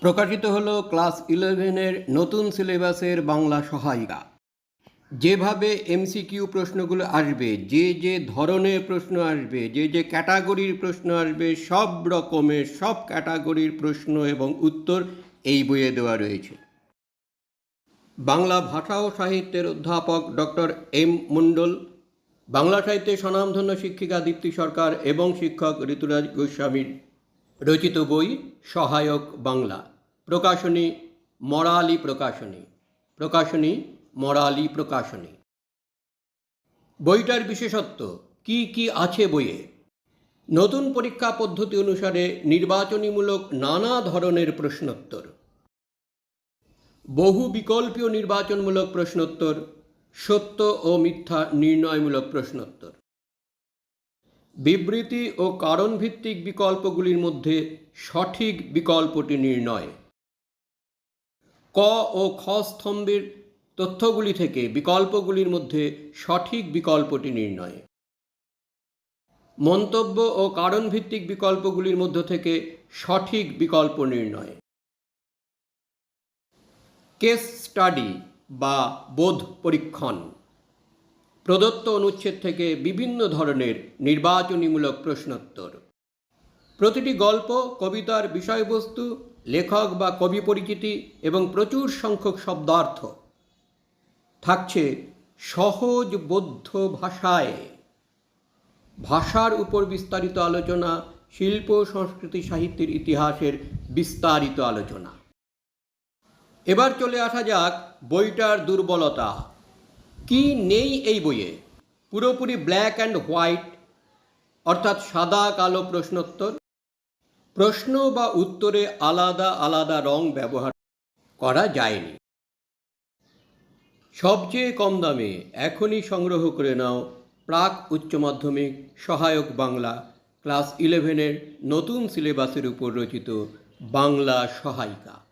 প্রকাশিত হলো ক্লাস ইলেভেনের নতুন সিলেবাসের বাংলা সহায়িকা। যেভাবে এমসিকিউ প্রশ্নগুলো আসবে, যে যে ধরনের প্রশ্ন আসবে, যে যে ক্যাটাগরির প্রশ্ন আসবে, সব রকমের সব ক্যাটাগরির প্রশ্ন এবং উত্তর এই বইয়ে দেওয়া রয়েছে। বাংলা ভাষা ও সাহিত্যের অধ্যাপক ডক্টর এম মণ্ডল, বাংলা সাহিত্যের স্বনামধন্য শিক্ষিকা দীপ্তি সরকার এবং শিক্ষক ঋতুরাজ গোস্বামীর রচিত বই সহায়ক বাংলা। প্রকাশনী মরালি প্রকাশনী। প্রকাশনী মরালি প্রকাশনী। বইটার বিশেষত্ব, কি কি আছে বইয়ে? নতুন পরীক্ষা পদ্ধতি অনুসারে নির্বাচনীমূলক নানা ধরনের প্রশ্নোত্তর। বহু বিকল্পীয় নির্বাচনমূলক প্রশ্নোত্তর, সত্য ও মিথ্যা নির্ণয়মূলক প্রশ্নোত্তর। বিবৃতি ও কারণভিত্তিক বিকল্পগুলির মধ্যে সঠিক বিকল্পটি নির্ণয়। ক ও খ স্তম্ভের তথ্যগুলি থেকে বিকল্পগুলির মধ্যে সঠিক বিকল্পটি নির্ণয়। মন্তব্য ও কারণভিত্তিক বিকল্পগুলির মধ্য থেকে সঠিক বিকল্প নির্ণয়। কেস স্টাডি বা বোধ পরীক্ষণ। প্রদত্ত অনুচ্ছেদ থেকে বিভিন্ন ধরনের নির্বাচনীমূলক প্রশ্নোত্তর। প্রতিটি গল্প, কবিতার বিষয়বস্তু, লেখক বা কবি পরিচিতি এবং প্রচুর সংখ্যক শব্দার্থ। থাকছে সহজ বৌদ্ধ ভাষায়। ভাষার উপর বিস্তারিত আলোচনা, শিল্প, সংস্কৃতি, সাহিত্যের ইতিহাসের বিস্তারিত আলোচনা। এবার চলে আসা যাক বইটার দুর্বলতা। কি নেই এই বইয়ে? পুরোপুরি ব্ল্যাক অ্যান্ড হোয়াইট অর্থাৎ সাদা কালো প্রশ্নোত্তর, প্রশ্ন বা উত্তরে আলাদা আলাদা রং ব্যবহার করা যায়নি। সবচেয়ে কম দামে এখনই সংগ্রহ করে নাও প্রাক উচ্চ মাধ্যমিক সহায়ক বাংলা ক্লাস ইলেভেনের নতুন সিলেবাসের উপর রচিত বাংলা সহায়িকা।